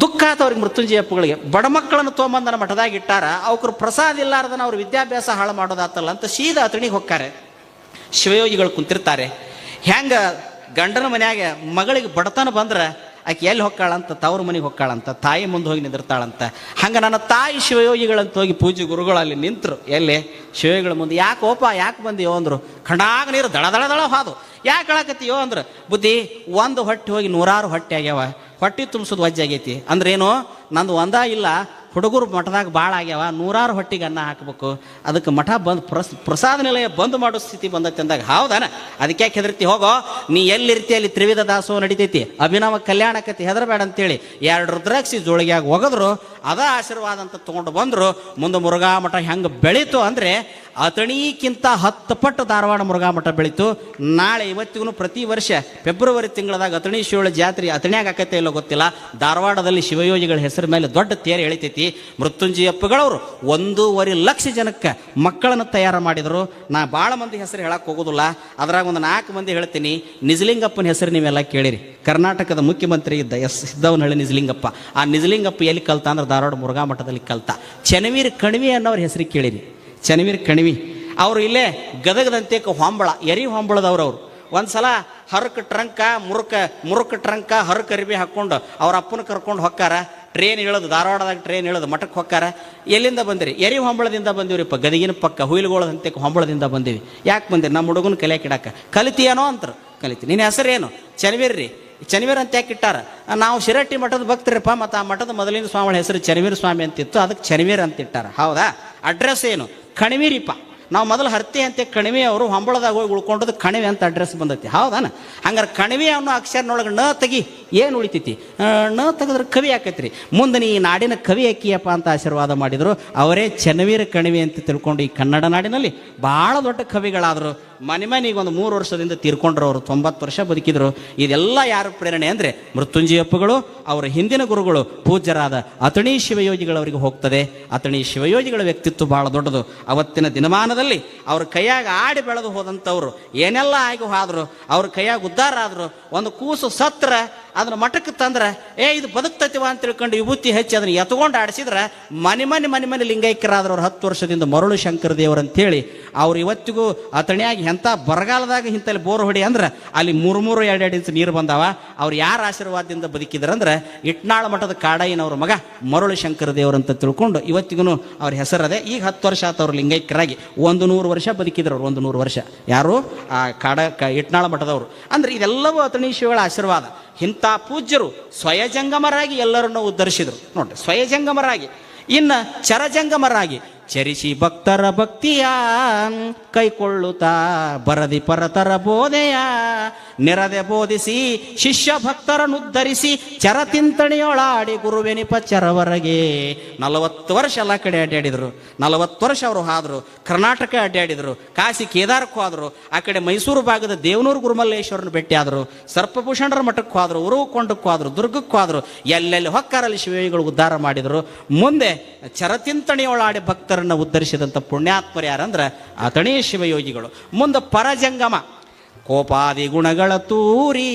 ದುಃಖ ಆತ ಅವ್ರಿಗೆ ಮೃತ್ಯುಂಜಯ ಅಪ್ಪಗಳಿಗೆ ಬಡ ಮಕ್ಕಳನ್ನು ತೊಗೊಂಬಂದನ ಮಠದಾಗ ಇಟ್ಟಾರ ಅವ್ರ ಪ್ರಸಾದ ಇಲ್ಲಾರ್ದನ ಅವ್ರ ವಿದ್ಯಾಭ್ಯಾಸ ಹಾಳು ಮಾಡೋದಾತಲ್ಲ ಅಂತ ಸೀದಾ ಅತಣಿಗೆ ಹೋಗ್ತಾರೆ. ಶಿವಯೋಗಿಗಳು ಕುಂತಿರ್ತಾರೆ. ಹೆಂಗ ಗಂಡನ ಮನ್ಯಾಗ ಮಗಳಿಗೆ ಬಡತನ ಬಂದ್ರೆ, ಆಕೆ ಎಲ್ಲಿ ಹೊಕ್ಕಾಳಂತ ತವ್ರ ಮನೆಗೆ ಹೊಕ್ಕಾಳಂತ ತಾಯಿ ಮುಂದೆ ಹೋಗಿ ನಿಂದಿರ್ತಾಳಂತ? ಹಂಗೆ ನನ್ನ ತಾಯಿ ಶಿವಯೋಗಿಗಳಂತ ಹೋಗಿ ಪೂಜೆ ಗುರುಗಳು ಅಲ್ಲಿ ನಿಂತರು. ಎಲ್ಲಿ? ಶಿವಯೋಗಿಗಳ ಮುಂದೆ. ಯಾಕೆ ಓಪ? ಯಾಕೆ ಬಂದಿಯೋ ಅಂದ್ರು. ಖಂಡಾಗ ನೀರು ದಳ ದಳ ದಳ ಹಾದು. ಯಾಕೆ ಹೇಳಕತ್ತೀಯೋ ಅಂದ್ರೆ. ಬುದ್ಧಿ, ಒಂದು ಹೊಟ್ಟೆ ಹೋಗಿ ನೂರಾರು ಹೊಟ್ಟೆ ಆಗ್ಯಾವ. ಹೊಟ್ಟೆ ತುಂಬಿಸೋದು ವಜ್ಜೆ ಆಗೈತಿ. ಅಂದ್ರೇನು ನಂದು ಒಂದ ಇಲ್ಲ ಹುಡುಗರು ಮಠದಾಗ ಭಾಳ ಆಗ್ಯಾವ, ನೂರಾರು ಹೊಟ್ಟಿಗೆ ಅನ್ನ ಹಾಕಬೇಕು. ಅದಕ್ಕೆ ಮಠ ಬಂದು ಪ್ರಸ್, ಪ್ರಸಾದ ನಿಲಯ ಬಂದ್ ಮಾಡೋ ಸ್ಥಿತಿ ಬಂದತ್ತೆ ಅಂದಾಗ, ಹೌದಾನ? ಅದಕ್ಕೆ ಯಾಕೆ ಹೆದರ್ತಿ? ಹೋಗೋ, ನೀ ಎಲ್ಲಿರ್ತಿ ಅಲ್ಲಿ ತ್ರಿವಿಧ ದಾಸೋಹ ನಡಿತೈತಿ, ಅಭಿನವ ಕಲ್ಯಾಣಕತಿ ಹೆದರಬೇಡ ಅಂತೇಳಿ ಎರಡು ರುದ್ರಾಕ್ಷಿ ಜೋಳಿಗೆಯಾಗಿ ಒಗದ್ರು, ಅದ ಆಶೀರ್ವಾದ ಅಂತ ತೊಗೊಂಡು ಬಂದ್ರು, ಮುಂದೆ ಮುರುಘಾ ಮಠ ಹೆಂಗೆ ಬೆಳೀತು ಅಂದ್ರೆ ಅತಣಿಕ್ಕಿಂತ ಹತ್ತು ಪಟ್ಟು ಧಾರವಾಡ ಮುರುಘಾ ಮಠ ಬೆಳೀತು. ನಾಳೆ ಇವತ್ತಿಗೂ ಪ್ರತಿ ವರ್ಷ ಫೆಬ್ರವರಿ ತಿಂಗಳದಾಗ ಅತಣಿ ಶಿವಳ ಜಾತ್ರೆ ಅತಣ್ಯಾಗ ಆಕತ್ತೆ ಇಲ್ಲೋ ಗೊತ್ತಿಲ್ಲ, ಧಾರವಾಡದಲ್ಲಿ ಶಿವಯೋಗಿಗಳ ಹೆಸರು ಮೇಲೆ ದೊಡ್ಡ ತೇರು ಎಳಿತೈತಿ. ಮೃತ್ಯುಂಜಯಪ್ಪಗಳವರು ಒಂದೂವರೆ ಲಕ್ಷ ಜನಕ್ಕೆ ಮಕ್ಕಳನ್ನು ತಯಾರು ಮಾಡಿದರು. ನಾ ಭಾಳ ಮಂದಿ ಹೆಸರು ಹೇಳಕ್ಕೆ ಹೋಗೋದಿಲ್ಲ. ಅದ್ರಾಗ ಒಂದು ನಾಲ್ಕು ಮಂದಿ ಹೇಳ್ತೀನಿ. ನಿಜಲಿಂಗಪ್ಪನ ಹೆಸರು ನೀವೆಲ್ಲ ಕೇಳಿರಿ. ಕರ್ನಾಟಕದ ಮುಖ್ಯಮಂತ್ರಿ ಇದ್ದ ಎಸ್ ಸಿದ್ದವನಹಳ್ಳಿ ನಿಜಲಿಂಗಪ್ಪ. ಆ ನಿಜಲಿಂಗಪ್ಪ ಎಲ್ಲಿ ಕಲ್ತ ಅಂದ್ರೆ ಧಾರವಾಡ ಮುರುಘಾ ಮಠದಲ್ಲಿ ಕಲ್ತ. ಚನವೀರ್ ಕಣಿವೆ ಅನ್ನೋರ ಹೆಸರು ಕೇಳಿರಿ. ಚನವೀರ್ ಕಣಿವಿ. ಅವರು ಇಲ್ಲೇ ಗದಗದಂತೆ ಹೊಂಬಳ, ಎರಿ ಹೊಂಬಳದವ್ರು ಅವರು. ಒಂದ್ಸಲ ಹರಕ ಟ್ರಂಕ, ಮುರುಕ ಮುರುಕ ಟ್ರಂಕ, ಹರಕ ಅರಿವಿ ಹಾಕ್ಕೊಂಡು ಅವ್ರ ಅಪ್ಪನ ಕರ್ಕೊಂಡು ಹೊಕ್ಕಾರ. ಟ್ರೈನ್ ಇಳೋದು, ಧಾರವಾಡದಾಗ ಟ್ರೈನ್ ಇಳೋದು ಮಠಕ್ಕೆ ಹೊಕ್ಕಾರ, ಎಲ್ಲಿಂದ ಬಂದಿರಿ? ಎರಿ ಹೊಂಬಳದಿಂದ ಬಂದಿವ್ರಿಪ್ಪ ಗದಗಿನ ಪಕ್ಕ ಹುಯಿಲ್ಗೋಳದಂತೆ ಹೊಂಬಳದಿಂದ ಬಂದೀವಿ. ಯಾಕೆ ಬಂದಿರಿ? ನಮ್ಮ ಹುಡುಗನ ಕಲೆ ಕಿಡಾಕ. ಕಲಿತೀಯನೋ ಅಂತಾರೆ. ಕಲಿತಿ ನಿನ್ನ ಹೆಸರೇನು? ಚನವೀರ್ ರೀ ಚನವೀರ್ ಅಂತ ಯಾಕೆ ಇಟ್ಟಾರ? ನಾವು ಶಿರಟ್ಟಿ ಮಠದ ಭಕ್ತರಿಪ್ಪ, ಮತ್ತು ಆ ಮಠದ ಮೊದಲಿನ ಸ್ವಾಮಿಗಳ ಹೆಸರು ಚನವೀರ ಸ್ವಾಮಿ ಅಂತಿತ್ತು. ಅದಕ್ಕೆ ಚನವೀರ್ ಅಂತ ಇಟ್ಟಾರ. ಹೌದಾ? ಅಡ್ರೆಸ್ ಏನು? ಕಣಿವೀರಿಪ್ಪ ನಾವು ಮೊದಲು ಹರ್ತಿ ಅಂತ ಕಣಿವೆ ಅವರು ಹೊಂಬಳದಾಗ ಹೋಗಿ ಉಳ್ಕೊಂಡದ್ದು ಕಣಿವೆ ಅಂತ ಅಡ್ರೆಸ್ ಬಂದೈತಿ. ಹೌದಾನ? ಹಂಗಾರೆ ಕಣಿವೆ ಅನ್ನೋ ಅಕ್ಷರನೊಳಗೆ ನ ತೆಗಿ ಏನು ಉಳಿತೈತಿ? ನ ತೆಗೆದ್ರೆ ಕವಿ ಆಕೈತ್ರಿ. ಮುಂದೆ ನೀ ನಾಡಿನ ಕವಿ ಹಾಕಿಯಪ್ಪ ಅಂತ ಆಶೀರ್ವಾದ ಮಾಡಿದರು. ಅವರೇ ಚನ್ನವೀರ ಕಣಿವೆ ಅಂತ ತಿಳ್ಕೊಂಡು ಈ ಕನ್ನಡ ನಾಡಿನಲ್ಲಿ ಭಾಳ ದೊಡ್ಡ ಕವಿಗಳಾದರು. ಮನೆ ಮನೆಗೆ ಒಂದು ಮೂರು ವರ್ಷದಿಂದ ತೀರ್ಕೊಂಡ್ರು ಅವರು, ತೊಂಬತ್ತು ವರ್ಷ ಬದುಕಿದ್ರು. ಇದೆಲ್ಲ ಯಾರ ಪ್ರೇರಣೆ ಅಂದರೆ ಮೃತ್ಯುಂಜಯಪ್ಪಗಳು ಅವರ ಹಿಂದಿನ ಗುರುಗಳು, ಪೂಜ್ಯರಾದ ಅತಣಿ ಶಿವಯೋಗಿಗಳವರಿಗೆ ಹೋಗ್ತದೆ. ಅತಣಿ ಶಿವಯೋಗಿಗಳ ವ್ಯಕ್ತಿತ್ವ ಭಾಳ ದೊಡ್ಡದು. ಅವತ್ತಿನ ದಿನಮಾನದಲ್ಲಿ ಅವ್ರ ಕೈಯಾಗ ಆಡಿ ಬೆಳೆದು ಹೋದಂಥವ್ರು ಏನೆಲ್ಲ ಆಗಿ ಹೋದ್ರು, ಅವ್ರ ಕೈಯಾಗ ಉದ್ಧಾರ ಆದರು, ಒಂದು ಕೂಸು ಸತ್ರ ಅದನ್ನ ಮಠಕ್ಕೆ ತಂದ್ರೆ, ಏ, ಇದು ಬದುಕ್ತೈತಿವ ಅಂತ ತಿಳ್ಕೊಂಡು ವಿಭೂತಿ ಹೆಚ್ಚಿ ಅದನ್ನ ಎತ್ಕೊಂಡು ಆಡಿಸಿದ್ರೆ, ಮನೆ ಮನೆ ಮನೆ ಮನೆ ಲಿಂಗೈಕ್ಯರಾದ್ರು ಅವ್ರು ಹತ್ತು ವರ್ಷದಿಂದ ಮರುಳು ಶಂಕರ ದೇವರು ಅಂತೇಳಿ, ಅವ್ರು ಇವತ್ತಿಗೂ ಅತಣಿಯಾಗಿ ಎಂಥ ಬರಗಾಲದಾಗ ಇಂಥಲ್ಲಿ ಬೋರ್ ಹೊಡಿ ಅಂದ್ರೆ, ಅಲ್ಲಿ ಮೂರು ಮೂರು ಎರಡು ಎರಡು ಇಂಚು ನೀರು ಬಂದಾವ, ಅವ್ರು ಯಾರ ಆಶೀರ್ವಾದದಿಂದ ಬದುಕಿದ್ರಂದ್ರೆ ಇಟ್ನಾಳ ಮಠದ ಕಾಡಯ್ಯನವ್ರ ಮಗ ಮರುಳು ಶಂಕರ ದೇವರು ಅಂತ ತಿಳ್ಕೊಂಡು ಇವತ್ತಿಗೂ ಅವ್ರ ಹೆಸರದೆ ಈಗ ಹತ್ತು ವರ್ಷ ಆತ ಅವ್ರು ಲಿಂಗೈಕ್ಯರಾಗಿ ಒಂದು ನೂರು ವರ್ಷ ಬದುಕಿದ್ರು ಅವ್ರು, ಒಂದು ನೂರು ವರ್ಷ. ಯಾರು? ಆ ಕಾಡ ಇಟ್ನಾಳ ಮಠದವರು. ಅಂದ್ರೆ ಇದೆಲ್ಲವೂ ಅತಣಿ ಶಿವಗಳ ಆಶೀರ್ವಾದ. ಇಂಥ ಪೂಜ್ಯರು ಸ್ವಯಜಂಗಮರಾಗಿ ಎಲ್ಲರನ್ನು ಉದ್ಧರಿಸಿದರು. ನೋಡಿ ಸ್ವಯಜಂಗಮರಾಗಿ. ಇನ್ನು ಚರಜಂಗಮರಾಗಿ ಚರಿಸಿ ಭಕ್ತರ ಭಕ್ತಿಯ ಕೈಕೊಳ್ಳುತ್ತಾ ಬರದಿ ಪರತರ ಬೋಧೆಯ, ನೆರದೆ ಬೋಧಿಸಿ ಶಿಷ್ಯ ಭಕ್ತರನ್ನುದ್ಧರಿಸಿ ಚರ ತಿಂತಣಿಯೊಳಾಡಿ ಗುರುವೆನಿಪ ಚರವರಗೆ. ನಲವತ್ತು ವರ್ಷ ಎಲ್ಲ ಕಡೆ ಅಡ್ಡಾಡಿದ್ರು. ನಲವತ್ತು ವರ್ಷ ಅವರು ಹಾದ್ರು ಕರ್ನಾಟಕ ಅಡ್ಡಾಡಿದ್ರು, ಕಾಶಿ ಕೇದಾರಕ್ಕೂ ಆದರು, ಆ ಕಡೆ ಮೈಸೂರು ಭಾಗದ ದೇವನೂರು ಗುರುಮಲ್ಲೇಶ್ವರನ ಭೇಟಿ ಆದರು, ಸರ್ಪಭೂಷಣರ ಮಠಕ್ಕೂ ಆದರು, ಉರುವುಕೊಂಡಕ್ಕೂ ಆದರು, ದುರ್ಗಕ್ಕೂ ಆದರು, ಎಲ್ಲೆಲ್ಲಿ ಹೊಕ್ಕಾರಲ್ಲಿ ಶಿವಯೋಗಿಗಳು ಉದ್ಧಾರ ಮಾಡಿದರು. ಮುಂದೆ ಚರತಿಂತಣಿಯೊಳಾಡಿ ಭಕ್ತರನ್ನ ಉದ್ಧರಿಸಿದಂಥ ಪುಣ್ಯಾತ್ಮರು ಯಾರಂದ್ರೆ ಅತಣಿ ಶಿವಯೋಗಿಗಳು. ಮುಂದೆ ಪರಜಂಗಮ. ಕೋಪಾದಿ ಗುಣಗಳ ತೂರಿ,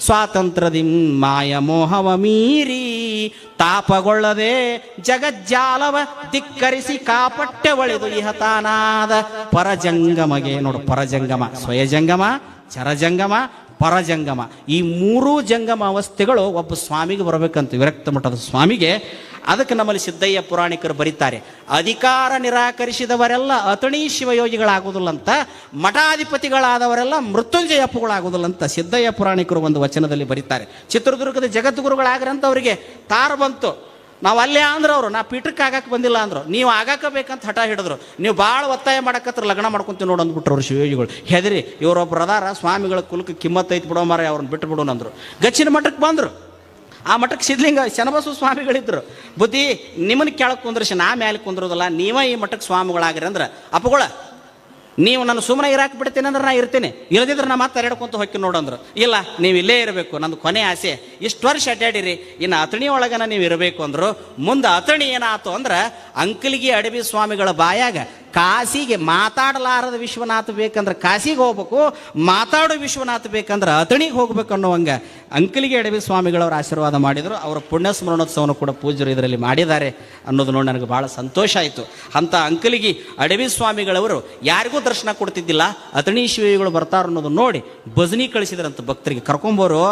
ಸ್ವಾತಂತ್ರ್ಯದಿ ಮಾಯ ಮೋಹವ ಮೀರಿ, ತಾಪಗೊಳ್ಳದೆ ಜಗಜ್ಜಾಲವ ಧಿಕ್ಕರಿಸಿ ಕಾಪಟ್ಟೆ ಒಳೆದು ಇಹತಾನಾದ ಪರಜಂಗಮಗೆ ನೋಡು ಪರಜಂಗಮ, ಸ್ವಯಜಂಗಮ, ಚರಜಂಗಮ ಪರಜಂಗಮ. ಈ ಮೂರೂ ಜಂಗಮ ಅವಸ್ಥೆಗಳು ಒಬ್ಬ ಸ್ವಾಮಿಗೆ ಬರಬೇಕಂತ ವಿರಕ್ತ ಮಠದ ಸ್ವಾಮಿಗೆ ಅದಕ್ಕೆ ನಮ್ಮಲ್ಲಿ ಸಿದ್ದಯ್ಯ ಪುರಾಣಿಕರು ಬರೀತಾರೆ. ಅಧಿಕಾರ ನಿರಾಕರಿಸಿದವರೆಲ್ಲ ಅತಣಿ ಶಿವಯೋಗಿಗಳಾಗುವುದಿಲ್ಲ ಅಂತ ಮಠಾಧಿಪತಿಗಳಾದವರೆಲ್ಲ ಮೃತ್ಯುಂಜಯ ಅಂತ ಸಿದ್ದಯ್ಯ ಪುರಾಣಿಕರು ಒಂದು ವಚನದಲ್ಲಿ ಬರೀತಾರೆ. ಚಿತ್ರದುರ್ಗದ ಜಗದ್ಗುರುಗಳಾಗ್ರಂತ ಅವರಿಗೆ ತಾರ ಬಂತು. ನಾವು ಅಲ್ಲೇ ಅಂದ್ರೆ ಅವರು, ನಾ ಪೀಠಕ್ಕೆ ಆಗಕ್ಕೆ ಬಂದಿಲ್ಲ ಅಂದ್ರು. ನೀವು ಆಗಾಕ ಬೇಕಂತ ಹಠ ಹಿಡಿದ್ರು. ನೀವು ಭಾಳ ಒತ್ತಾಯ ಮಾಡಕತ್ರ, ಲಗ್ನ ಮಾಡ್ಕೊಂತೀವಿ ನೋಡು ಅಂದ್ಬಿಟ್ರು ಅವ್ರು ಶಿವಜಿಗಳು ಹೆದರಿ ಇವರೊಬ್ಬರು ಪ್ರಧಾರ ಸ್ವಾಮಿಗಳ ಕುಲಕ್ಕೆ ಕಿಮ್ಮತ್ ಐತಿ ಬಿಡೋ ಮಾರ ಅವ್ರನ್ನ ಬಿಟ್ಟು ಬಿಡೋಣ ಅಂದ್ರು. ಗಚ್ಚಿನ ಮಠಕ್ಕೆ ಬಂದರು. ಆ ಮಠಕ್ಕೆ ಸಿದ್ಲಿಂಗ ಶನಬಸು ಸ್ವಾಮಿಗಳಿದ್ರು. ಬುದ್ಧಿ ನಿಮ್ಮನ್ನ ಕೆಳಗೆ ಕುಂದ್ರಿಸಿ, ನಾ ಮೇಲೆ ಕುಂದ್ರೋದಲ್ಲ. ನೀವೇ ಈ ಮಠಕ್ಕೆ ಸ್ವಾಮಿಗಳಾಗಿರಿ ಅಂದ್ರೆ ಅಪ್ಪಗಳ ನೀವು ನಾನು ಸುಮ್ಮನೆ ಇರಾಕ್ ಬಿಡ್ತೀನಿ ಅಂದ್ರೆ ನಾ ಇರ್ತೀನಿ. ಇಲ್ಲದಿದ್ರೆ ನಾ ಮತ್ತೆ ಎರಡ್ಕೊಂತ ಹೊಕ್ಕಿ ನೋಡಂದ್ರು ಇಲ್ಲ, ನೀವು ಇಲ್ಲೇ ಇರಬೇಕು. ನಂದು ಕೊನೆ ಆಸೆ, ಇಷ್ಟು ವರ್ಷ ಅಡ್ಡಾಡಿರಿ. ಇನ್ನು ಅತಣಿ ಒಳಗನ ನೀವು ಇರಬೇಕು ಅಂದರು. ಮುಂದೆ ಅತಣಿ ಏನಾಯ್ತು ಅಂದ್ರೆ, ಅಂಕಲಿಗೆ ಅಡವಿ ಸ್ವಾಮಿಗಳ ಬಾಯಾಗ ಕಾಸಿಗೆ ಮಾತಾಡಲಾರದ ವಿಶ್ವನಾಥ ಬೇಕಂದ್ರೆ ಕಾಸಿಗೆ ಹೋಗ್ಬೇಕು, ಮಾತಾಡೋ ವಿಶ್ವನಾಥ ಬೇಕಂದ್ರೆ ಅತಣಿಗೆ ಹೋಗ್ಬೇಕು ಅನ್ನೋವಂಗ ಅಂಕಲಿಗೆ ಎಡವಿ ಸ್ವಾಮಿಗಳವರು ಆಶೀರ್ವಾದ ಮಾಡಿದರು. ಅವರ ಪುಣ್ಯ ಸ್ಮರಣೋತ್ಸವನು ಕೂಡ ಪೂಜರು ಇದರಲ್ಲಿ ಮಾಡಿದ್ದಾರೆ ಅನ್ನೋದು ನೋಡಿ ನನಗೆ ಭಾಳ ಸಂತೋಷ ಆಯಿತು. ಅಂಥ ಅಂಕಲಿಗೆ ಅಡವಿ ಸ್ವಾಮಿಗಳವರು ಯಾರಿಗೂ ದರ್ಶನ ಕೊಡ್ತಿದ್ದಿಲ್ಲ ಅತಣಿ ಶಿವಿಗಳು ಬರ್ತಾರ ಅನ್ನೋದು ನೋಡಿ ಭಜನಿ ಕಳಿಸಿದ್ರಂತ ಭಕ್ತರಿಗೆ. ಕರ್ಕೊಂಬೋರು,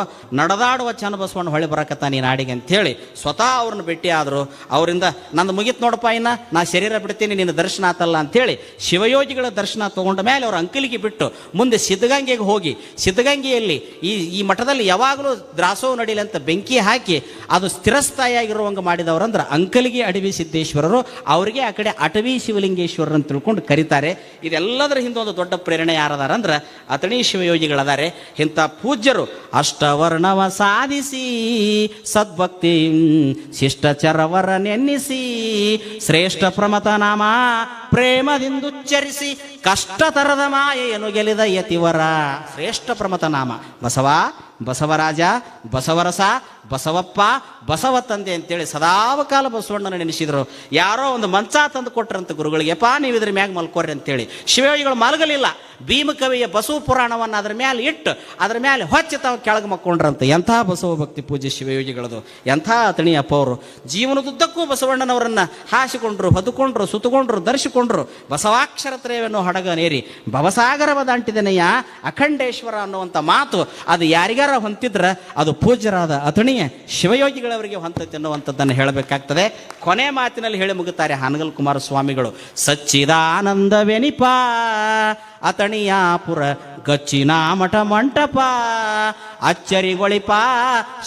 ನಡೆದಾಡುವ ಚನ್ನಬಸವಣ್ಣ ಹೊಳೆ ಬರಕತ್ತಾನೆ ಈ ನಾಡಿಗೆ ಅಂತೇಳಿ ಸ್ವತಃ ಅವ್ರನ್ನ ಭೇಟಿ ಆದರು ಅವರಿಂದ, ನಂದು ಮುಗಿತು ನೋಡಪ್ಪ ಇನ್ನ, ನಾ ಶರೀರ ಬಿಡ್ತೀನಿ ನಿನ್ನ ದರ್ಶನ ಆತಲ್ಲ ಅಂತೇಳಿ ಶಿವಯೋಗಿಗಳ ದರ್ಶನ ತಗೊಂಡ ಮೇಲೆ ಅವರು ಅಂಕಲಿಗೆ ಬಿಟ್ಟು ಮುಂದೆ ಸಿದ್ಧಗಂಗೆಗೆ ಹೋಗಿ ಸಿದ್ಧಗಂಗೆಯಲ್ಲಿ ಈ ಈ ಮಠದಲ್ಲಿ ಯಾವಾಗಲೂ ದ್ರಾಸೋ ನಡೀಲಿ ಬೆಂಕಿ ಹಾಕಿ ಅದು ಸ್ಥಿರಸ್ಥಾಯಿಯಾಗಿರುವಂಗೆ ಮಾಡಿದವರಂದ್ರೆ ಅಂಕಲಿಗೆ ಅಡವಿ ಸಿದ್ದೇಶ್ವರರು. ಅವರಿಗೆ ಆ ಕಡೆ ಅಟವಿ ಶಿವಲಿಂಗೇಶ್ವರರು ಅಂತ ತಿಳ್ಕೊಂಡು ಕರೀತಾರೆ. ಇದೆಲ್ಲದರ ಹಿಂದೆ ಒಂದು ದೊಡ್ಡ ಪ್ರೇರಣೆ ಯಾರದಾರ ಅಂದ್ರೆ ಅತಣಿ ಶಿವಯೋಗಿಗಳದಾರೆ. ಇಂಥ ಪೂಜ್ಯರು ಅಷ್ಟವರ್ಣವ ಸಾಧಿಸಿ, ಸದ್ಭಕ್ತಿ ಶಿಷ್ಟಚರವರ ನೆನ್ನಿಸಿ ಶ್ರೇಷ್ಠ ಪ್ರಮತ ನಾಮ ಪ್ರೇಮದಿಂದುಚ್ಚರಿಸಿ ಕಷ್ಟತರದ ಮಾಯೆಯನ್ನು ಗೆಲಿದ ಯತಿವರ. ಶ್ರೇಷ್ಠ ಪ್ರಮತ ನಾಮ ಬಸವ ಬಸವರಾಜ ಬಸವರಸ ಬಸವಪ್ಪ, ಬಸವ ತಂದೆ ಅಂತೇಳಿ ಸದಾವಕಾಲ ಬಸವಣ್ಣನ ನೆನೆಸಿದರು. ಯಾರೋ ಒಂದು ಮಂಚ ತಂದು ಕೊಟ್ರಂತ ಗುರುಗಳಿಗೆ ಪಾ ನೀವು ಇದ್ರ ಮ್ಯಾಗ ಮಲ್ಕೋರಿ ಅಂತೇಳಿ. ಶಿವಯೋಗಿಗಳು ಮಲಗಲಿಲ್ಲ. ಭೀಮಕವಿಯ ಬಸವ ಪುರಾಣವನ್ನು ಅದ್ರ ಮೇಲೆ ಇಟ್ಟು, ಅದ್ರ ಮೇಲೆ ಹೊಚ್ಚಿ ತಾವು ಕೆಳಗೆ ಮಕ್ಕೊಂಡ್ರಂತ. ಎಂಥ ಬಸವ ಭಕ್ತಿ ಪೂಜೆ ಶಿವಯೋಗಿಗಳದು. ಎಂಥ ಅತಣಿ ಅಪ್ಪ ಅವರು ಜೀವನದುದ್ದಕ್ಕೂ ಬಸವಣ್ಣನವರನ್ನ ಹಾಸಿಕೊಂಡ್ರು ಹೊದ್ಕೊಂಡ್ರು ಸುತ್ತುಕೊಂಡ್ರು, ದರ್ಶಿಕೊಂಡ್ರು. ಬಸವಾಕ್ಷರ ಹಡಗ ನೇರಿ. ಭವಸಾಗರವದ ದಾಂಟಿದನೆಯ ಅಖಂಡೇಶ್ವರ ಅನ್ನುವಂಥ ಮಾತು, ಅದು ಯಾರಿಗಾರ ಹೊಂತಿದ್ರೆ ಅದು ಪೂಜ್ಯರಾದ ಅತಣಿಯ ಶಿವಯೋಗಿಗಳವರಿಗೆ ಹೊಂತೈತೆ ಅನ್ನುವಂಥದ್ದನ್ನು ಹೇಳಬೇಕಾಗ್ತದೆ. ಕೊನೆ ಮಾತಿನಲ್ಲಿ ಹೇಳಿ ಮುಗುತ್ತಾರೆ ಹಾನಗಲ್ ಕುಮಾರ ಸ್ವಾಮಿಗಳು ಸಚ್ಚಿದಾನಂದವೆನಿಪ ಅತಣಿಯಾಪುರ ಗಚ್ಚಿನ ಮಠ ಮಂಟಪ, ಅಚ್ಚರಿಗೊಳಿಪ,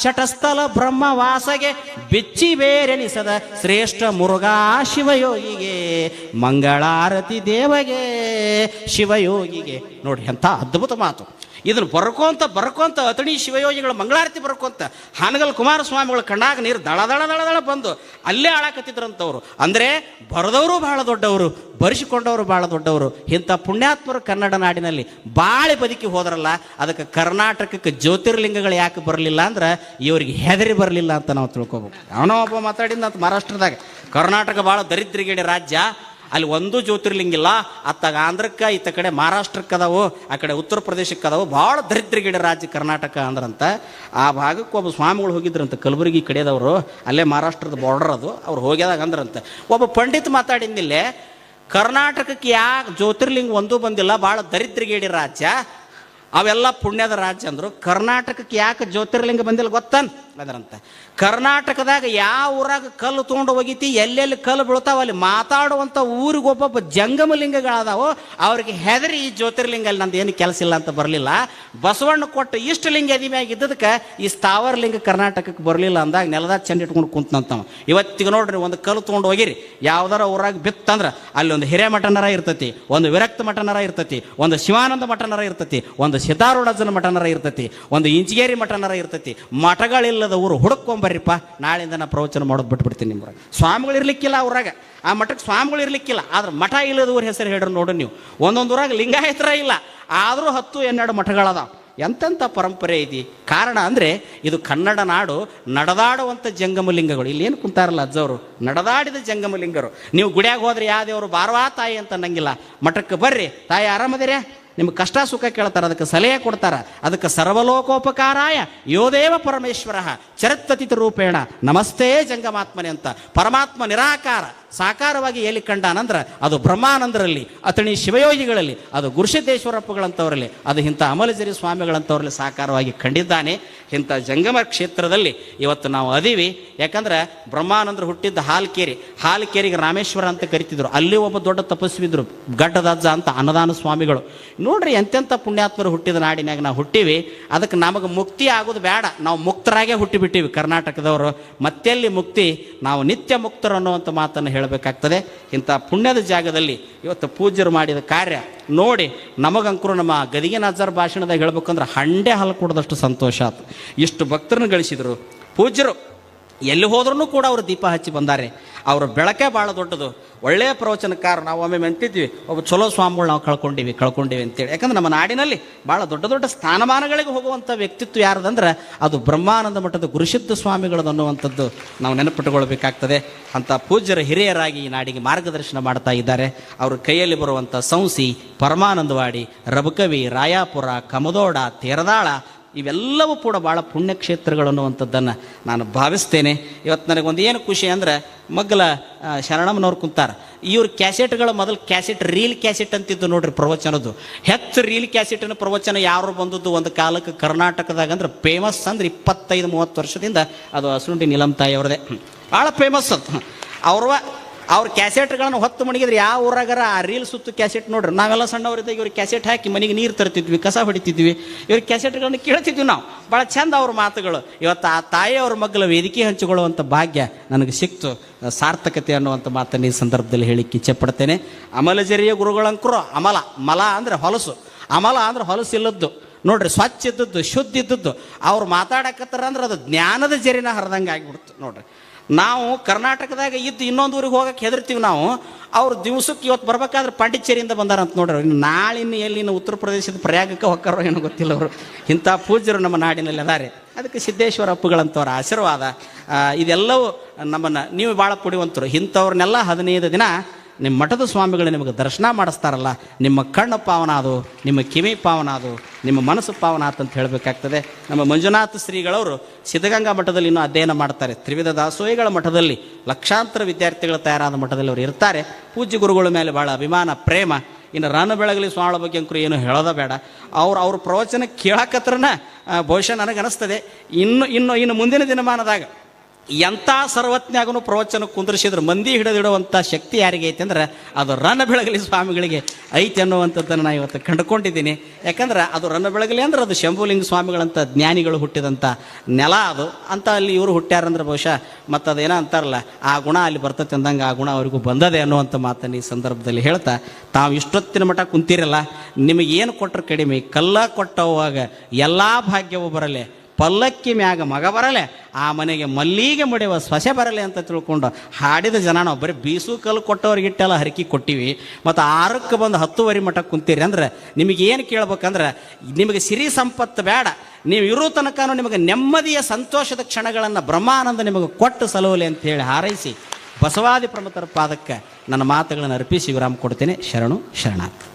ಶಟಸ್ಥಲ ಬ್ರಹ್ಮವಾಸಗೆ, ಬಿಚ್ಚಿ ಬೇರೆನಿಸದ ಶ್ರೇಷ್ಠ ಮುರುಘಾ ಶಿವಯೋಗಿಗೆ, ಮಂಗಳಾರತಿ ದೇವಗೆ, ಶಿವಯೋಗಿಗೆ. ನೋಡಿ ಎಂಥ ಅದ್ಭುತ ಮಾತು. ಇದನ್ನು ಬರ್ಕೊಂತ ಬರ್ಕೊಂತ ಅತಣಿ ಶಿವಯೋಗಿಗಳ ಮಂಗಳಾರತಿ ಬರ್ಕೊಂತ ಹಾನಗಲ್ ಕುಮಾರಸ್ವಾಮಿಗಳ ಕಣ್ಣಾಗ ನೀರು ದಳ ದಳ ದಳ ದಳ ಬಂದು ಅಲ್ಲೇ ಆಳಾಕತ್ತಿದ್ರಂಥವ್ರು ಅಂದರೆ ಬರೆದವರು ಬಹಳ ದೊಡ್ಡವರು, ಬರೆಸಿಕೊಂಡವರು ಬಹಳ ದೊಡ್ಡವರು. ಇಂಥ ಪುಣ್ಯಾತ್ಮರು ಕನ್ನಡ ನಾಡಿನಲ್ಲಿ ಬಾಳೆ ಬದುಕಿ ಹೋದ್ರಲ್ಲ, ಅದಕ್ಕೆ ಕರ್ನಾಟಕಕ್ಕೆ ಜ್ಯೋತಿರ್ಲಿಂಗಗಳು ಯಾಕೆ ಬರಲಿಲ್ಲ ಅಂದ್ರೆ ಇವರಿಗೆ ಹೆದರಿ ಬರಲಿಲ್ಲ ಅಂತ ನಾವು ತಿಳ್ಕೊಬೇಕು. ಅವನೋ ಒಬ್ಬ ಮಾತಾಡಿದ ಮಹಾರಾಷ್ಟ್ರದಾಗ, ಕರ್ನಾಟಕ ಭಾಳ ದರಿದ್ರಿಗೇಡಿ ರಾಜ್ಯ ಅಲ್ಲಿ ಒಂದು ಜ್ಯೋತಿರ್ಲಿಂಗಿಲ್ಲ ಅತ್ತಾಗ ಆಂಧ್ರಕ್ಕೆ ಇತ್ತ ಕಡೆ ಮಹಾರಾಷ್ಟ್ರಕ್ಕೆ ಅದಾವು ಆ ಕಡೆ ಉತ್ತರ ಪ್ರದೇಶಕ್ಕೆ ಅದಾವು ಭಾಳ ದರಿದ್ರಗಿಡ ರಾಜ್ಯ ಕರ್ನಾಟಕ ಅಂದ್ರಂತ. ಆ ಭಾಗಕ್ಕೆ ಒಬ್ಬ ಸ್ವಾಮಿಗಳು ಹೋಗಿದ್ರಂತ ಕಲಬುರಗಿ ಕಡೆದವರು, ಅಲ್ಲೇ ಮಹಾರಾಷ್ಟ್ರದ ಬಾರ್ಡರ್ ಅದು, ಅವ್ರು ಹೋಗ್ಯದಾಗ ಅಂದ್ರಂತ. ಒಬ್ಬ ಪಂಡಿತ್ ಮಾತಾಡಿದ್ನಿಲ್ಲೇ ಕರ್ನಾಟಕಕ್ಕೆ ಯಾಕೆ ಜ್ಯೋತಿರ್ಲಿಂಗ ಒಂದೂ ಬಂದಿಲ್ಲ, ಭಾಳ ದರಿದ್ರಗೇಡಿ ರಾಜ್ಯ, ಅವೆಲ್ಲ ಪುಣ್ಯದ ರಾಜ್ಯ ಅಂದರು. ಕರ್ನಾಟಕಕ್ಕೆ ಯಾಕೆ ಜ್ಯೋತಿರ್ಲಿಂಗ ಬಂದಿಲ್ಲ ಗೊತ್ತನ್? ಅದರಂತ ಕರ್ನಾಟಕದಾಗ ಯಾವ ಊರಾಗ ಕಲ್ಲು ತೊಗೊಂಡು ಹೋಗಿತಿ, ಎಲ್ಲೆಲ್ಲಿ ಕಲ್ಲು ಬೀಳ್ತಾವ, ಅಲ್ಲಿ ಮಾತಾಡುವಂಥ ಊರಿಗೆ ಒಬ್ಬೊಬ್ಬ ಜಂಗಮ ಲಿಂಗಗಳದಾವು ಅವ್ರಿಗೆ ಹೆದರಿ ಈ ಜ್ಯೋತಿರ್ಲಿಂಗ ಅಲ್ಲಿ ನಂದು ಏನು ಕೆಲಸ ಇಲ್ಲ ಅಂತ ಬರಲಿಲ್ಲ. ಬಸವಣ್ಣ ಕೊಟ್ಟು ಇಷ್ಟು ಲಿಂಗ ಎದಿಮ್ಯಾಗ ಇದ್ದದಕ್ಕೆ ಈ ಸ್ಥಾವರ ಲಿಂಗ ಕರ್ನಾಟಕಕ್ಕೆ ಬರಲಿಲ್ಲ ಅಂದಾಗ ನೆಲದ ಚೆಂಡ ಇಟ್ಕೊಂಡು ಕುಂತಂತವ ಇವತ್ತಿಗೆ ನೋಡ್ರಿ ಒಂದು ಕಲ್ಲು ತೊಗೊಂಡು ಹೋಗಿರಿ. ಯಾವ್ದಾರ ಊರಾಗ ಬಿತ್ತಂದ್ರೆ ಅಲ್ಲಿ ಒಂದು ಹಿರೇಮಠನರ ಇರ್ತತಿ, ಒಂದು ವಿರಕ್ತ ಮಠನರ ಇರ್ತತಿ, ಒಂದು ಶಿವಾನಂದ ಮಠನರ ಇರ್ತತಿ, ಒಂದು ಸಿದ್ಧಾರೂಢಜನ ಮಠನರ ಇರ್ತತಿ, ಒಂದು ಇಂಚಗೇರಿ ಮಠನರ ಇರ್ತತಿ ಮಠಗಳಿಲ್ಲದ ಊರು ಹುಡುಕೊಂಬರ್ರಿಪ್ಪ ನಾಳೆಯಿಂದ ನಾ ಪ್ರವಚನ ಮಾಡೋದು ಬಿಟ್ಬಿಡ್ತೀನಿ ನಿಮ್ಗೆ. ಸ್ವಾಮಿಗಳು ಇರ್ಲಿಕ್ಕಿಲ್ಲ ಊರಾಗ ಆ ಮಠಕ್ಕೆ ಸ್ವಾಮಿಗಳು ಇರ್ಲಿಕ್ಕಿಲ್ಲ. ಆದ್ರೆ ಮಠ ಇಲ್ಲದ ಊರ ಹೆಸರು ಹೇಳ್ರಿ ನೋಡು ನೀವು. ಒಂದೊಂದು ಊರಾಗ ಲಿಂಗಾಯತರ ಇಲ್ಲ. ಆದರೂ ಹತ್ತು ಎನ್ನೆರಡು ಮಠಗಳದಾವ. ಎಂತೆಂಥ ಪರಂಪರೆ ಇದೆ? ಕಾರಣ ಅಂದರೆ ಇದು ಕನ್ನಡ ನಾಡು ನಡೆದಾಡುವಂಥ ಜಂಗಮಲಿಂಗಗಳು. ಇಲ್ಲಿ ಏನು ಕುಂತಾರಲ್ಲ ಅಜ್ಜವರು? ನಡೆದಾಡಿದ ಜಂಗಮಲಿಂಗರು. ನೀವು ಗುಡಿಯಾಗ ಹೋದ್ರೆ ಯಾವ ದೇವರು? ಬಾರ್ವಾ ತಾಯಿ ಅಂತ ಅನ್ನಂಗಿಲ್ಲ. ಮಠಕ್ಕೆ ಬರ್ರಿ. ತಾಯಿ ಆರಾಮದಿರೇ ನಿಮ್ಗೆ ಕಷ್ಟ ಸುಖ ಕೇಳ್ತಾರೆ, ಅದಕ್ಕೆ ಸಲಹೆ ಕೊಡ್ತಾರೆ. ಅದಕ್ಕೆ ಸರ್ವಲೋಕೋಪಕಾರಾಯ ಯೋದೇವ ಪರಮೇಶ್ವರ ಚರಿತ್ತತಿತ ರೂಪೇಣ ನಮಸ್ತೆ ಜಂಗಮಾತ್ಮನೆ ಅಂತ. ಪರಮಾತ್ಮ ನಿರಾಕಾರ. ಸಾಕಾರವಾಗಿ ಎಲ್ಲಿ ಕಂಡಾನಂದ್ರೆ ಅದು ಬ್ರಹ್ಮಾನಂದರಲ್ಲಿ ಅತಣಿ ಶಿವಯೋಗಿಗಳಲ್ಲಿ, ಅದು ಗುರುಸಿದ್ದೇಶ್ವರಪ್ಪಗಳಂಥವರಲ್ಲಿ ಅದು ಇಂಥ ಅಮಲಜರಿ ಸ್ವಾಮಿಗಳಂಥವ್ರಲ್ಲಿ ಸಾಕಾರವಾಗಿ ಕಂಡಿದ್ದಾನೆ. ಇಂಥ ಜಂಗಮ ಕ್ಷೇತ್ರದಲ್ಲಿ ಇವತ್ತು ನಾವು ಅದೀವಿ. ಯಾಕಂದ್ರೆ ಬ್ರಹ್ಮಾನಂದರು ಹುಟ್ಟಿದ್ದ ಹಾಲ್ಕೇರಿ, ಹಾಲ್ಕೇರಿಗೆ ರಾಮೇಶ್ವರ ಅಂತ ಕರಿತಿದ್ರು. ಅಲ್ಲಿ ಒಬ್ಬ ದೊಡ್ಡ ತಪಸ್ವಿದ್ರು, ಗಡ್ಡದಜ್ಜ ಅಂತ ಅನ್ನದಾನ ಸ್ವಾಮಿಗಳು. ನೋಡ್ರಿ ಎಂತೆಂಥ ಪುಣ್ಯಾತ್ಮರು ಹುಟ್ಟಿದ ನಾಡಿನಾಗ ನಾವು ಹುಟ್ಟಿವಿ. ಅದಕ್ಕೆ ನಮಗೆ ಮುಕ್ತಿ ಆಗೋದು ಬೇಡ. ನಾವು ಮುಕ್ತರಾಗೇ ಹುಟ್ಟಿಬಿಟ್ಟಿವಿ ಕರ್ನಾಟಕದವರು. ಮತ್ತೆಲ್ಲಿ ಮುಕ್ತಿ? ನಾವು ನಿತ್ಯ ಮುಕ್ತರು ಅನ್ನುವಂಥ ಮಾತನ್ನು ಹೇಳಬೇಕಾಗ್ತದೆ. ಇಂಥ ಪುಣ್ಯದ ಜಾಗದಲ್ಲಿ ಇವತ್ತು ಪೂಜ್ಯರು ಮಾಡಿದ ಕಾರ್ಯ ನೋಡಿ ನಮಗಂಕರು ನಮ್ಮ ಗದಿಗೆ ನಜರ್ ಭಾಷಣದಾಗ ಹೇಳ್ಬೇಕಂದ್ರೆ ಹಂಡೆ ಹಾಲು ಕೊಡದಷ್ಟು ಸಂತೋಷ ಆಯ್ತು ಇಷ್ಟು ಭಕ್ತರನ್ನು ಗಳಿಸಿದರು. ಪೂಜ್ಯರು ಎಲ್ಲಿ ಹೋದ್ರೂ ಕೂಡ ಅವರು ದೀಪ ಹಚ್ಚಿ ಬಂದಾರೆ. ಅವರ ಬೆಳಕೆ ಭಾಳ ದೊಡ್ಡದು. ಒಳ್ಳೆಯ ಪ್ರವಚನಕಾರ ನಾವು ಒಮ್ಮೆ ಮೆಂತಿದ್ವಿ ಒಬ್ಬ ಚಲೋ ಸ್ವಾಮಿಗಳು ನಾವು ಕಳ್ಕೊಂಡಿವಿ ಕಳ್ಕೊಂಡಿವಿ ಅಂತೇಳಿ. ಯಾಕಂದ್ರೆ ನಮ್ಮ ನಾಡಿನಲ್ಲಿ ಭಾಳ ದೊಡ್ಡ ದೊಡ್ಡ ಸ್ಥಾನಮಾನಗಳಿಗೆ ಹೋಗುವಂಥ ವ್ಯಕ್ತಿತ್ವ ಯಾರದಂದ್ರೆ ಅದು ಬ್ರಹ್ಮಾನಂದ ಮಠದ ಗುರುಸಿದ್ಧ ಸ್ವಾಮಿಗಳದು ಅನ್ನುವಂಥದ್ದು ನಾವು ನೆನಪಿಟ್ಟುಕೊಳ್ಬೇಕಾಗ್ತದೆ ಅಂಥ ಪೂಜ್ಯರ ಹಿರಿಯರಾಗಿ ಈ ನಾಡಿಗೆ ಮಾರ್ಗದರ್ಶನ ಮಾಡ್ತಾ ಇದ್ದಾರೆ. ಅವ್ರ ಕೈಯಲ್ಲಿ ಬರುವಂಥ ಸಂಸಿ, ಪರಮಾನಂದವಾಡಿ, ರಬಕವಿ, ರಾಯಾಪುರ, ಕಮದೋಡ, ತೇರದಾಳ ಇವೆಲ್ಲವೂ ಕೂಡ ಭಾಳ ಪುಣ್ಯಕ್ಷೇತ್ರಗಳು ಅನ್ನುವಂಥದ್ದನ್ನು ನಾನು ಭಾವಿಸ್ತೇನೆ. ಇವತ್ತು ನನಗೊಂದು ಏನು ಖುಷಿ ಅಂದ್ರೆ ಮಗ್ಗಲ ಶರಣಮ್ಮನವ್ರು ಕುಂತಾರ. ಇವ್ರ ಕ್ಯಾಸೆಟ್ಗಳು ಮೊದಲು ಕ್ಯಾಸೆಟ್, ರೀಲ್ ಕ್ಯಾಸೆಟ್ ಅಂತಿದ್ದು ನೋಡ್ರಿ ಪ್ರವಚನದ್ದು. ಹೆಚ್ಚು ರೀಲ್ ಕ್ಯಾಸೆಟಿನ ಪ್ರವಚನ ಯಾರು ಬಂದದ್ದು ಒಂದು ಕಾಲಕ್ಕೆ ಕರ್ನಾಟಕದಾಗ ಅಂದ್ರೆ ಫೇಮಸ್ ಅಂದ್ರೆ ಇಪ್ಪತ್ತೈದು, ಮೂವತ್ತು ವರ್ಷದಿಂದ ಅದು ಹಸುಂಡಿ ನೀಲಂತಾಯಿ ಅವ್ರದೇ ಭಾಳ ಫೇಮಸ್ ಅದು. ಅವ್ರವ ಅವ್ರ ಕ್ಯಾಸೆಟ್ಗಳನ್ನು ಹೊತ್ತು ಮಣಗಿದ್ರೆ ಯಾವ ಊರಾಗರ ಆ ರೀಲ್ ಸುತ್ತು ಕ್ಯಾಸೆಟ್ ನೋಡ್ರಿ. ನಾವೆಲ್ಲ ಸಣ್ಣವರಿದ್ದಾಗ ಇವ್ರಿಗೆ ಕ್ಯಾಸೆಟ್ ಹಾಕಿ ಮನೆಗೆ ನೀರು ತರ್ತಿದ್ವಿ, ಕಸ ಹೊಡಿತಿದ್ವಿ. ಇವ್ರ ಕ್ಯಾಸೆಟ್ಗಳನ್ನು ಕೇಳ್ತಿದ್ವಿ ನಾವು. ಭಾಳ ಚಂದ ಅವ್ರ ಮಾತುಗಳು. ಇವತ್ತು ಆ ತಾಯಿ ಅವ್ರ ಮಗ್ಗಲ ವೇದಿಕೆ ಹಂಚಿಕೊಳ್ಳುವಂಥ ಭಾಗ್ಯ ನನಗೆ ಸಿಕ್ತು. ಸಾರ್ಥಕತೆ ಅನ್ನುವಂಥ ಮಾತನ್ನು ಈ ಸಂದರ್ಭದಲ್ಲಿ ಹೇಳಿಕ್ಕೆ ಕಿಚ್ಚೆ ಪಡ್ತೇನೆ ಅಮಲಜರಿಯ ಗುರುಗಳಂಕರು ಅಮಲ. ಮಲ ಅಂದ್ರೆ ಹೊಲಸು. ಅಮಲ ಅಂದ್ರೆ ಹೊಲಸು ಇಲ್ಲದ್ದು ನೋಡ್ರಿ, ಸ್ವಚ್ಛ ಇದ್ದದ್ದು, ಶುದ್ಧ ಇದ್ದದ್ದು. ಅವ್ರು ಮಾತಾಡಕತ್ತಾರ ಅಂದ್ರೆ ಅದು ಜ್ಞಾನದ ಜರಿನ ಹರಿದಂಗೆ ಆಗಿಬಿಡ್ತು. ನೋಡ್ರಿ. ನಾವು ಕರ್ನಾಟಕದಾಗ ಇದ್ದು ಇನ್ನೊಂದು ಊರಿಗೆ ಹೋಗಕ್ಕೆ ಹೆದರ್ತೀವಿ ನಾವು, ಅವ್ರು ದಿವಸಕ್ಕೆ ಇವತ್ತು ಬರ್ಬೇಕಾದ್ರೆ ಪಾಂಡಿಚೇರಿಯಿಂದ ಬಂದಾರಂತ ನೋಡ್ರಿ ಇನ್ನು ನಾಳಿನ ಎಲ್ಲಿನ ಉತ್ತರ ಪ್ರದೇಶದ ಪ್ರಯಾಗಕ್ಕೆ ಹೊಕ್ಕಾರೋ ಏನೋ ಗೊತ್ತಿಲ್ಲ ಅವರು. ಇಂಥ ಪೂಜ್ಯರು ನಮ್ಮ ನಾಡಿನಲ್ಲಿ ಅದಾರೆ. ಅದಕ್ಕೆ ಸಿದ್ದೇಶ್ವರ ಅಪ್ಪುಗಳಂಥವ್ರ ಆಶೀರ್ವಾದ ಇದೆಲ್ಲವೂ ನಮ್ಮನ್ನು, ನೀವು ಭಾಳ ಪುಡಿವಂತರು ಇಂಥವ್ರನ್ನೆಲ್ಲ ಹದಿನೈದು ದಿನ ನಿಮ್ಮ ಮಠದ ಸ್ವಾಮಿಗಳು ನಿಮಗೆ ದರ್ಶನ ಮಾಡಿಸ್ತಾರಲ್ಲ, ನಿಮ್ಮ ಕಣ್ಣು ಪಾವನ ಅದು, ನಿಮ್ಮ ಕಿವಿ ಪಾವನ ಅದು, ನಿಮ್ಮ ಮನಸ್ಸು ಪಾವನ ಆತಂತ ಹೇಳಬೇಕಾಗ್ತದೆ. ನಮ್ಮ ಮಂಜುನಾಥ ಶ್ರೀಗಳವರು ಸಿದ್ಧಗಂಗಾ ಮಠದಲ್ಲಿ ಇನ್ನೂ ಅಧ್ಯಯನ ಮಾಡ್ತಾರೆ. ತ್ರಿವಿಧ ದಾಸೋಹಿಗಳ ಮಠದಲ್ಲಿ ಲಕ್ಷಾಂತರ ವಿದ್ಯಾರ್ಥಿಗಳು ತಯಾರಾದ ಮಠದಲ್ಲಿ ಅವರು ಇರ್ತಾರೆ. ಪೂಜ್ಯ ಗುರುಗಳ ಮೇಲೆ ಭಾಳ ಅಭಿಮಾನ, ಪ್ರೇಮ. ಇನ್ನು ರಾನ ಬೆಳಗಲಿ ಸ್ವಾಮಿಗಳ ಬಗ್ಗೆ ಅಂಕರು ಏನು ಹೇಳೋದ ಬೇಡ. ಅವ್ರು, ಅವ್ರ ಪ್ರವಚನ ಕೇಳಕತ್ರನ ಬಹುಶಃ ನನಗೆ ಅನಿಸ್ತದೆ ಇನ್ನು ಇನ್ನು ಇನ್ನು ಮುಂದಿನ ದಿನಮಾನದಾಗ ಎಂಥ ಸರ್ವಜ್ಞಾಗನು ಪ್ರವಚನ ಕುಂದ್ರಿಸಿದ್ರೆ ಮಂದಿ ಹಿಡಿದಿಡುವಂಥ ಶಕ್ತಿ ಯಾರಿಗೆ ಐತೆ ಅಂದ್ರೆ ಅದು ರನ್ನ ಬೆಳಗಲಿ ಸ್ವಾಮಿಗಳಿಗೆ ಐತೆ ಅನ್ನುವಂಥದ್ದನ್ನು ನಾನು ಇವತ್ತು ಕಂಡುಕೊಂಡಿದ್ದೀನಿ. ಯಾಕಂದ್ರೆ ಅದು ರನ್ನ ಬೆಳಗಲಿ ಅಂದ್ರೆ ಅದು ಶಂಭುಲಿಂಗ ಸ್ವಾಮಿಗಳಂಥ ಜ್ಞಾನಿಗಳು ಹುಟ್ಟಿದಂಥ ನೆಲ ಅದು. ಅಂತ ಅಲ್ಲಿ ಇವರು ಹುಟ್ಟ್ಯಾರಂದ್ರೆ ಬಹುಶಃ ಮತ್ತು ಅದೇನೋ ಅಂತಾರಲ್ಲ, ಆ ಗುಣ ಅಲ್ಲಿ ಬರ್ತೈತೆ ಅಂದಂಗೆ ಆ ಗುಣ ಅವರಿಗೂ ಬಂದದೆ ಅನ್ನುವಂಥ ಮಾತನ್ನು ಈ ಸಂದರ್ಭದಲ್ಲಿ ಹೇಳ್ತಾ, ತಾವು ಇಷ್ಟೊತ್ತಿನ ಮಠ ಕುಂತಿರಲ್ಲ, ನಿಮಗೇನು ಕೊಟ್ಟರು ಕಡಿಮೆ, ಕಲ್ಲ ಕೊಟ್ಟವಾಗ ಎಲ್ಲ ಭಾಗ್ಯವೂ ಬರಲೆ ಪಲ್ಲಕ್ಕಿ ಮ್ಯಾಗ ಮಗ ಬರಲೆ, ಆ ಮನೆಗೆ ಮಲ್ಲಿಗೆ ಮುಡಿಯುವ ಸ್ವಸೆ ಬರಲೆ ಅಂತ ತಿಳ್ಕೊಂಡು ಹಾಡಿದ ಜನ ನಾವು ಬರೀ ಬೀಸು ಕಲ್ಲು ಕೊಟ್ಟವ್ರಿಗಿಟ್ಟೆಲ್ಲ ಹರಕಿ ಕೊಟ್ಟಿವಿ. ಮತ್ತು ಆರಕ್ಕೆ ಬಂದು ಹತ್ತುವರೆ ಮಠ ಕುಂತೀರಿ ಅಂದ್ರೆ ನಿಮಗೆ ಏನು ಕೇಳ್ಬೇಕಂದ್ರೆ, ನಿಮಗೆ ಸಿರಿ ಸಂಪತ್ತು ಬೇಡ. ನೀವು ಇರೋ ತನಕನೂ ನಿಮಗೆ ನೆಮ್ಮದಿಯ ಸಂತೋಷದ ಕ್ಷಣಗಳನ್ನು ಬ್ರಹ್ಮಾನಂದ ನಿಮಗೆ ಕೊಟ್ಟು ಸಲುವಲಿ ಅಂತ ಹೇಳಿ ಹಾರೈಸಿ, ಬಸವಾದಿ ಪ್ರಮುಖರ ಪಾದಕ್ಕೆ ನನ್ನ ಮಾತುಗಳನ್ನು ಅರ್ಪಿಸಿ ವಿರಾಮ ಕೊಡ್ತೇನೆ. ಶರಣು, ಶರಣಾರ್ಥಿ.